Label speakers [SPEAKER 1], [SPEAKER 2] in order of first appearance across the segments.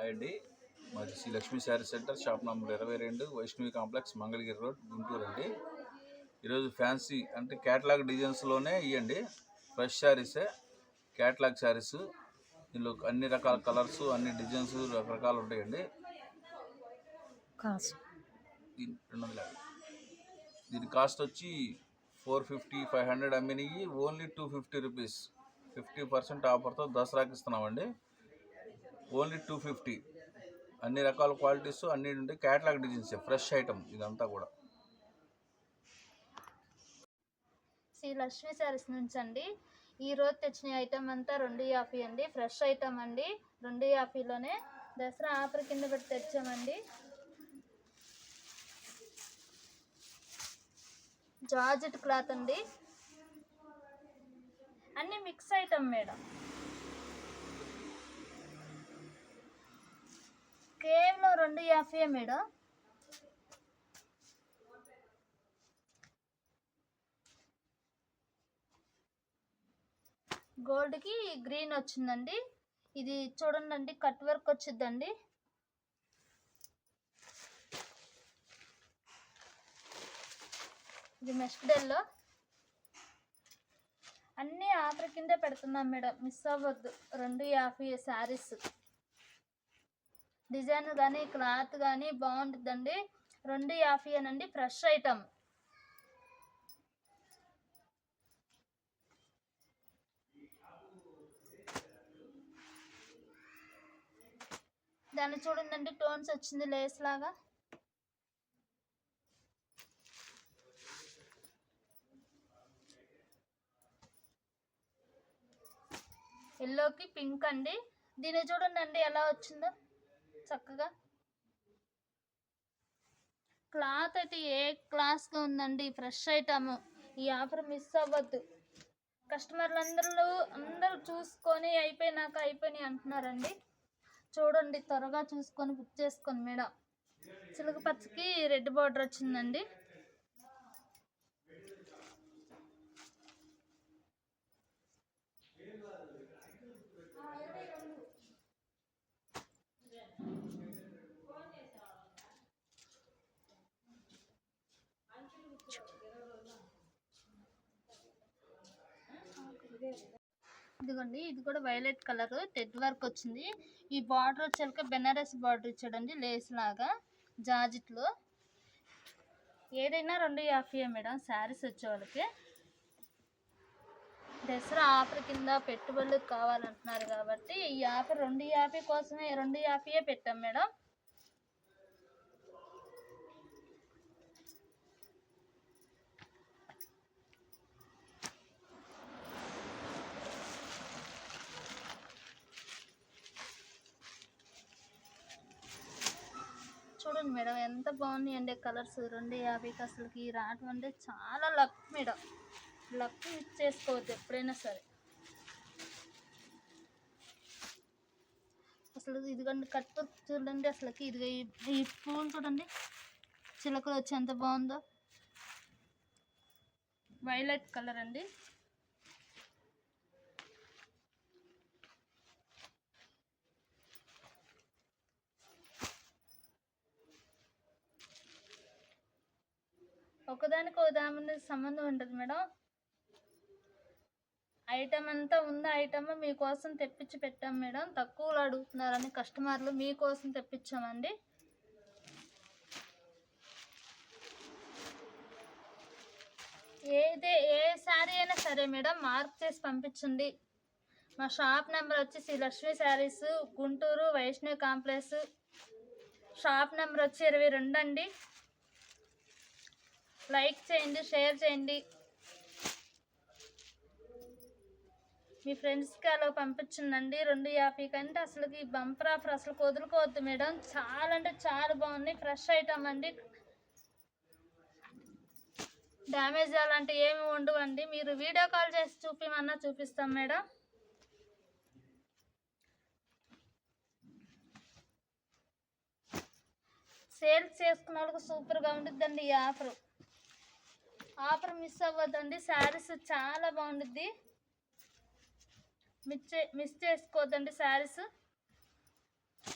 [SPEAKER 1] Hi అండి మాది Sri Lakshmi sari centre shop number ఇరవై రెండు వైష్ణవి కాంప్లెక్స్ మంగళగిరి రోడ్ గుంటూరు అండి. ఈరోజు ఫ్యాన్సీ అంటే క్యాటలాగ్ డిజైన్స్లోనే ఇవ్వండి ఫ్రెష్ శారీసే క్యాటలాగ్ శారీస్. దీనిలో అన్ని రకాల కలర్స్ అన్ని డిజైన్స్ రకరకాలు ఉంటాయండి. రెండు వందల దీని కాస్ట్ వచ్చి four fifty five hundred అమ్మినవి only two fifty rupees. Fifty percent ఆఫర్తో దసరాకి ఇస్తున్నామండి. Only two fifty. అన్ని రకాల క్వాలిటీస్ అన్ని ఉంటాయి. క్యాటలాగ్ డిజైన్స్ ఫ్రెష్ ఐటమ్ ఇదంతా కూడా.
[SPEAKER 2] శ్రీ లక్ష్మీ శారీస్ నుంచి అండి. ఈ రోజు తెచ్చిన ఐటమ్ అంతా రెండు యాభై అండి. ఫ్రెష్ ఐటమ్ అండి. రెండు యాభైలోనే దసరా ఆఫర్ కింద పెట్టి తెచ్చామండి. జార్జెట్ క్లాత్ అండి. అన్నీ మిక్స్ ఐటమ్ మేడం. కేవలం రెండు యాభై మేడం. గోల్డ్కి గ్రీన్ వచ్చిందండి. ఇది చూడండి అండి కట్ వర్క్ వచ్చిందండి. ఇది మెస్టెల్లో అన్నీ ఆఫర్ కింద పెడుతున్నాం మేడం. మిస్ అవ్వద్దు. రెండు యాభై శారీస్. డిజైన్ కానీ క్లాత్ కానీ బాగుంటుందండి. రెండు యాభై అనండి ఫ్రెష్ ఐటమ్. దాన్ని చూడండి టోన్స్ వచ్చింది లేస్ లాగా. ఎల్లోకి పింక్ అండి. దీన్ని చూడండి ఎలా వచ్చిందో. చక్కగా. క్లాత్ అయితే ఏ క్లాస్గా ఉందండి? Fresh item. ఈ ఆఫర్ మిస్ అవ్వద్దు. కస్టమర్లు అందరూ అందరూ చూసుకొని అయిపోయినాక అయిపోయినాయి అంటున్నారండి. చూడండి త్వరగా చూసుకొని బుక్ చేసుకోండి మేడం. చిలుక పచ్చకి రెడ్ బార్డర్ వచ్చిందండి. ఇదిగోండి ఇది కూడా వైలెట్ కలర్ టెడ్ వర్క్ వచ్చింది. ఈ బార్డర్ వచ్చాక బెనారస్ బార్డర్ ఇచ్చాడండి లేస్ లాగా జాజిట్లో. ఏదైనా రెండు యాభై మేడం శారీస్ వచ్చే వాళ్ళకి. దసరా ఆఫర్ కింద పెట్టుబడులకు కావాలంటున్నారు కాబట్టి ఈ ఆఫర్ రెండు యాభై కోసమే రెండు యాభైయే పెట్టాం మేడం. చూడండి మేడం ఎంత బాగున్నాయండి కలర్స్. రెండు యాభైకి అసలుకి రావడం అంటే చాలా లక్ మేడం. లక్ మిస్ చేసుకోవద్దు ఎప్పుడైనా సరే. అసలు ఇదిగోండి కట్ చూడండి అసలుకి. ఇది ఈ పూలు చూడండి. చిలకలు వచ్చి ఎంత బాగుందో. వైలెట్ కలర్ అండి. ఒకదానికి ఒకదాని సంబంధం ఉంటుంది మేడం. ఐటమ్ అంతా ఉంది ఐటమ్ మీకోసం తెప్పించి పెట్టాం మేడం. తక్కువలో అడుగుతున్నారని కస్టమర్లు మీకోసం తెప్పించామండి. ఏదే ఏ శారీ అయినా సరే మేడం మార్క్ చేసి పంపించండి. మా షాప్ నెంబర్ వచ్చి Sri Lakshmi saris Guntur Vaishnavi complex. Shop number వచ్చి ఇరవై రెండు అండి. లైక్ చేయండి షేర్ చేయండి. మీ ఫ్రెండ్స్కి అలా పంపించిందండి రెండు యాభై కంటే అసలుకి బంపర్ ఆఫర్ అసలు వదులుకోవద్దు మేడం. చాలా అంటే చాలా బాగుంది ఫ్రెష్ ఐటమ్ అండి. డ్యామేజ్ అలాంటి ఏమి ఉండవండి. మీరు వీడియో కాల్ చేసి చూపిమన్నా చూపిస్తాం మేడం. సేల్స్ చేసుకున్న వాళ్ళకి సూపర్గా ఉంటుందండి ఈ ఆఫర్. ఆఫర్ మిస్ అవ్వద్దండి. శారీస్ చాలా బాగుంటుంది మిస్ చే మిస్ చేసుకోవద్దండి శారీస్.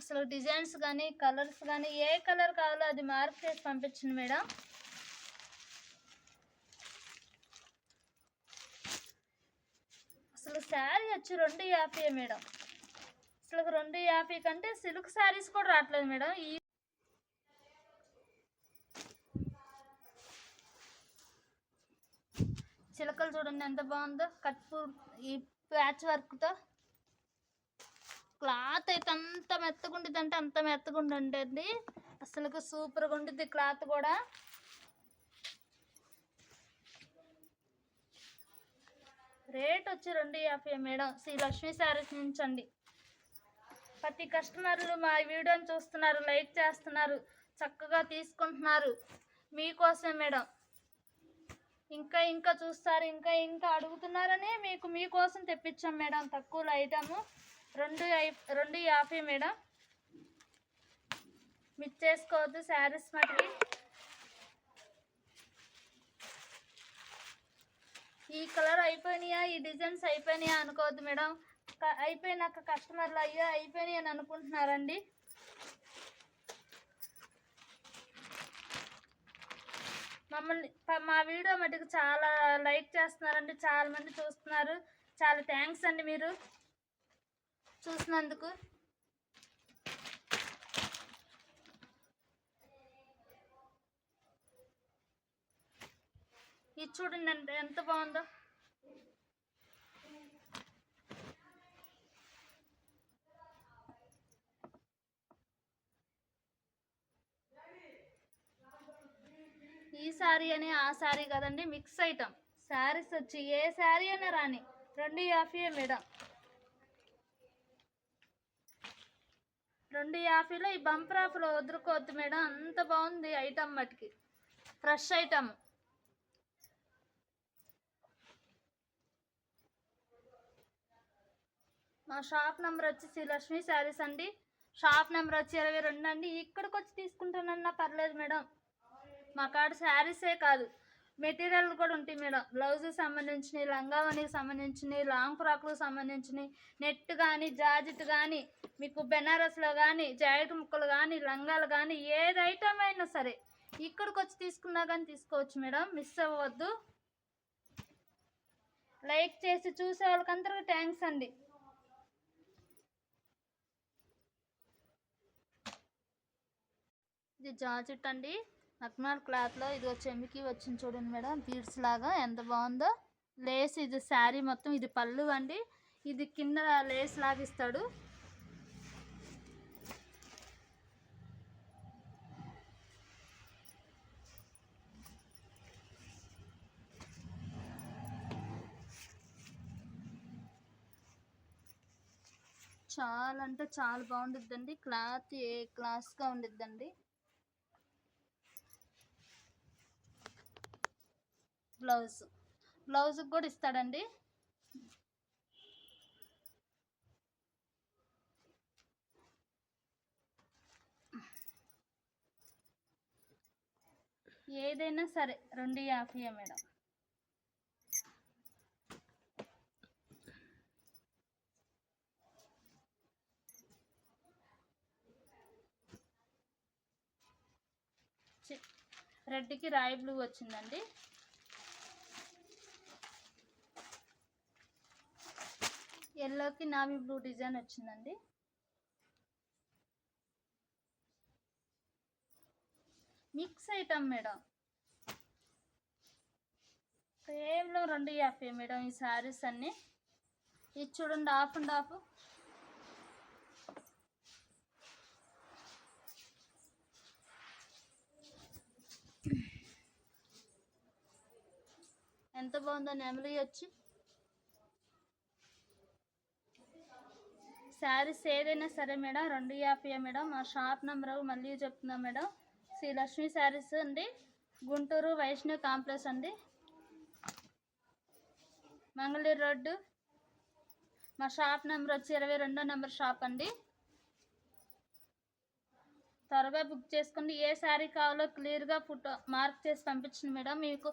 [SPEAKER 2] అసలు డిజైన్స్ కానీ కలర్స్ కానీ ఏ కలర్ కావాలో అది మార్క్ చేసి పంపించండి మేడం. అసలు శారీ వచ్చి రెండు యాభై మేడం. అసలు రెండు యాభై కంటే సిల్క్ శారీస్ కూడా రావట్లేదు మేడం. ఈ చిలకలు చూడండి ఎంత బాగుందో. కట్ ఈ ప్యాచ్ వర్క్తో. క్లాత్ అయితే అంత మెత్తగుండిద్ది అంటే అంత మెత్తగుండి ఉంటుంది అసలు సూపర్గా ఉంటుంది క్లాత్ కూడా. రేట్ వచ్చి రెండు యాభై మేడం. శ్రీ లక్ష్మీ శారీస్ నుంచి అండి ప్రతి కస్టమర్లు మా వీడియోని చూస్తున్నారు లైక్ చేస్తున్నారు చక్కగా తీసుకుంటున్నారు. మీకోసమే మేడం. ఇంకా ఇంకా చూస్తారు ఇంకా ఇంకా అడుగుతున్నారని మీకు మీకోసం తెప్పించాం మేడం తక్కువలో ఐటము. రెండు రెండు యాభై మేడం. మిస్ చేసుకోవద్దు శారీస్ మటుకి. ఈ కలర్ అయిపోయినాయా ఈ డిజైన్స్ అయిపోయినాయా అనుకోవద్దు మేడం. అయిపోయినాక కస్టమర్లు అయ్యా అయిపోయినాయి అని అనుకుంటున్నారండి. మమ్మల్ని మా వీడియో మటుకు చాలా లైక్ చేస్తున్నారండి. చాలా మంది చూస్తున్నారు. చాలా థ్యాంక్స్ అండి మీరు చూసినందుకు. ఇది చూడండి ఎంత బాగుందో ఈ శారీ అని ఆ శారీ కదండి మిక్స్ ఐటమ్ శారీస్ వచ్చి ఏ శారీ అయినా రాని రెండు యాభై మేడం. రెండు యాభైలో ఈ బంపర్ ఆఫ్లో వదులుకోవద్దు మేడం అంత బాగుంది ఐటమ్ మటుకి. ఫ్రెష్ ఐటమ్ మా షాప్ నెంబర్ వచ్చి శ్రీ లక్ష్మీ శారీస్ అండి. షాప్ నెంబర్ వచ్చి ఇరవై రెండు అండి. ఇక్కడికి వచ్చి తీసుకుంటానన్నా పర్లేదు మేడం. మా కాడ శారీసే కాదు. మెటీరియల్ కూడా ఉంటాయి మేడం. బ్లౌజ్కి సంబంధించినవి లంగావనికి సంబంధించినవి లాంగ్ ఫ్రాక్లకు సంబంధించినవి నెట్ కానీ జాజిట్ కానీ మీకు బెనారస్లో కానీ జాయిట్ ముక్కలు కానీ లంగాలు కానీ ఏది ఐటమ్ అయినా సరే ఇక్కడికి వచ్చి తీసుకున్నా కానీ తీసుకోవచ్చు మేడం. మిస్ అవ్వద్దు. లైక్ చేసి చూసే వాళ్ళకందరికీ థ్యాంక్స్ అండి. ఇది జాజిట్ అండి. నక్నాల్ క్లాత్లో ఇది చెమికి వచ్చింది చూడండి మేడం బీడ్స్ లాగా ఎంత బాగుందో. లేస్ ఇది శారీ మొత్తం ఇది పళ్ళు అండి. ఇది కింద లేస్ లాగా ఇస్తాడు. చాలా అంటే చాలా బాగుంటుందండి క్లాత్ ఏ క్లాస్గా ఉండిద్దండి. బ్లౌజ్. బ్లౌజ్ కూడా ఇస్తాడండి. ఏదైనా సరే రెండు యాభై మేడం. రెడ్కి రాయి బ్లూ వచ్చిందండి. ఎల్లోకి నావీ బ్లూ డిజైన్ వచ్చిందండి. Mix item madam. కేవలం రెండు యాభై మేడం ఈ శారీస్ అన్నీ. ఇది చూడండి హాఫ్ అండ్ హాఫ్. ఎంత బాగుందో నెమలి వచ్చి. శారీస్ ఏదైనా సరే మేడం రెండు యాభై మేడం మా షాప్ నెంబర్ మళ్ళీ చెప్తున్నా మేడం. శ్రీ లక్ష్మీ శారీస్ అండి గుంటూరు వైష్ణవ్ కాంప్లెక్స్ అండి. మంగళూరు రోడ్డు. మా షాప్ నెంబర్ వచ్చి ఇరవై రెండో నెంబర్ షాప్ అండి. త్వరగా బుక్ చేసుకోండి. ఏ శారీ కావాలో క్లియర్గా ఫోటో మార్క్ చేసి పంపించండి మేడం. మీకు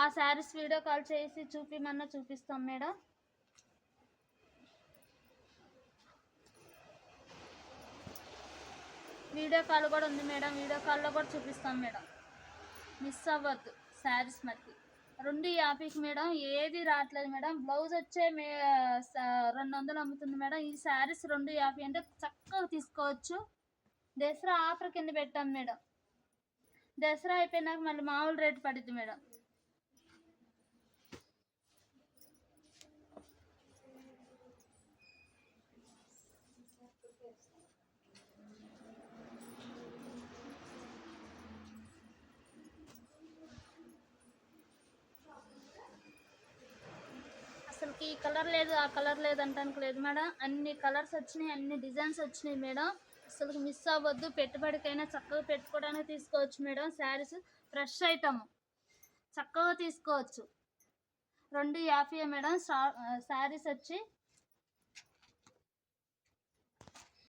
[SPEAKER 2] ఆ శారీస్ వీడియో కాల్ చేసి చూపిమన్నా చూపిస్తాం మేడం. వీడియో కాల్ కూడా ఉంది మేడం. వీడియో కాల్లో కూడా చూపిస్తాం మేడం. మిస్ అవ్వద్దు. శారీస్ మట్టి రెండు యాభైకి మేడం. ఏది రావట్లేదు మేడం. బ్లౌజ్ వచ్చే మే రెండు వందలు అమ్ముతుంది మేడం. ఈ శారీస్ రెండు యాభై అంటే చక్కగా తీసుకోవచ్చు. దసరా ఆఫర్ కింద పెట్టాం మేడం. దసరా అయిపోయినాక మళ్ళీ మామూలు రేటు పడుద్ది మేడం. అసలుకి ఈ కలర్ లేదు ఆ కలర్ లేదు అంటానికి లేదు మేడం. అన్ని కలర్స్ వచ్చినాయి అన్ని డిజైన్స్ వచ్చినాయి మేడం. అసలు మిస్ అవ్వద్దు పెట్టుబడికైనా చక్కగా పెట్టుకోవడానికి తీసుకోవచ్చు మేడం. శారీస్ ఫ్రెష్ ఐటమ్ చక్కగా తీసుకోవచ్చు. రెండు యాభై మేడం. శారీస్ వచ్చి